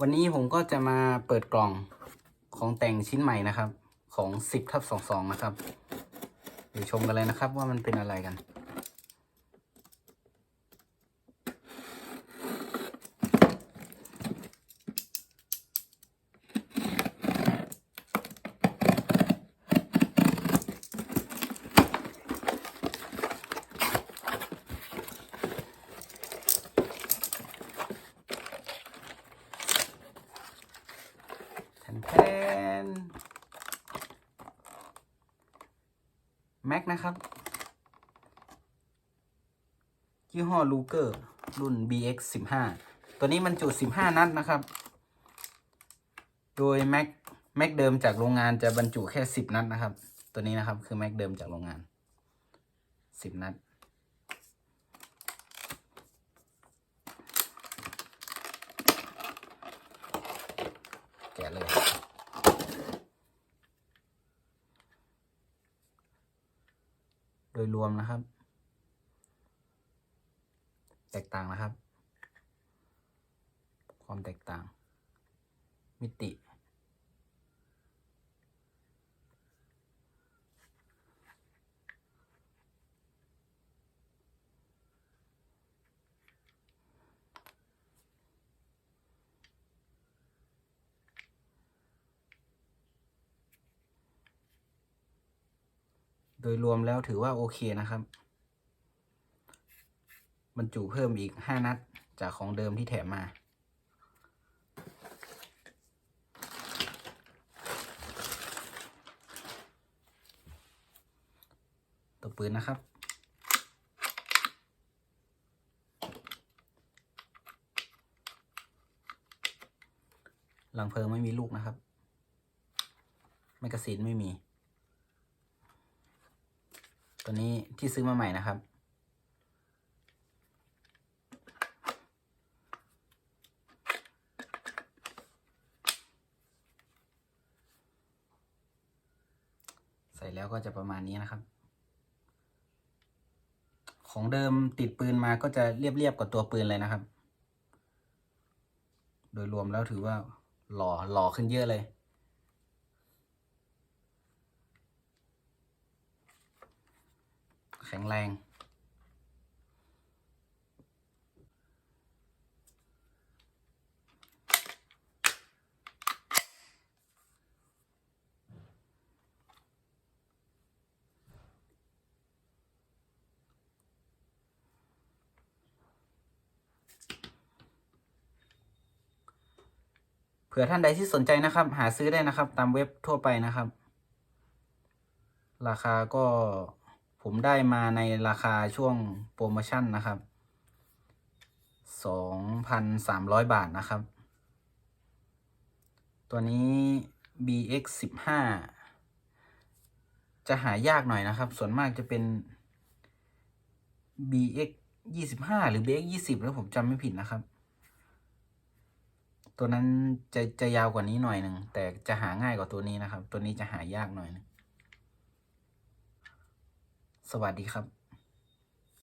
วันนี้ผมก็จะมาเปิดกล่องของแต่งชิ้นใหม่นะครับ ของ 10ทับ22 นะครับ เดี๋ยวชมกันเลยนะครับว่ามันเป็นอะไรกัน แทนแทน แม็กนะครับยี่ห้อลูเกอร์รุ่น BX 15ตัวนี้มันจุ15 นัดนะครับ โดยแม็กแม็กเดิมจากโรงงานจะบรรจุแค่ 10 นัดนะครับ ตัวนี้นะครับคือแม็กเดิมจากโรงงาน 10 นัดแกะเลย โด ยรวมนะครับ แตกต่างนะครับ ความแตกต่าง มิติ โดยรวมแล้วถือว่าโอเคนะครับ บรรจุเพิ่มอีก 5 นัดจากของเดิมที่แถมมา ตัวปืนนะครับหลังเพลิงไม่มีลูกนะครับ แมกกาซีนไม่มี ตัวนี้ที่ซื้อมาใหม่นะครับ ใส่แล้วก็จะประมาณนี้นะครับ ของเดิมติดปืนมาก็จะเรียบๆกับตัวปืนเลยนะครับ โดยรวมแล้วถือว่าหล่อหล่อขึ้นเยอะเลย แข็งแรง เผื่อท่านใดที่สนใจนะครับ หาซื้อได้นะครับ ตามเว็บทั่วไปนะครับ ราคาก็ ผมได้มาในราคาช่วงโปรโมชั่นนะครับสองพันสามร้อยบาทนะครับ ตัวนี้ BX สิบห้าจะหายากหน่อยนะครับ ส่วนมากจะเป็น BX ยี่สิบห้าหรือ BX ยี่สิบแล้วผมจำไม่ผิดนะครับ ตัวนั้นจะจะยาวกว่านี้หน่อยหนึ่งแต่จะหาง่ายกว่าตัวนี้นะครับ ตัวนี้จะหายากหน่อยหนึง สวัสดีครับ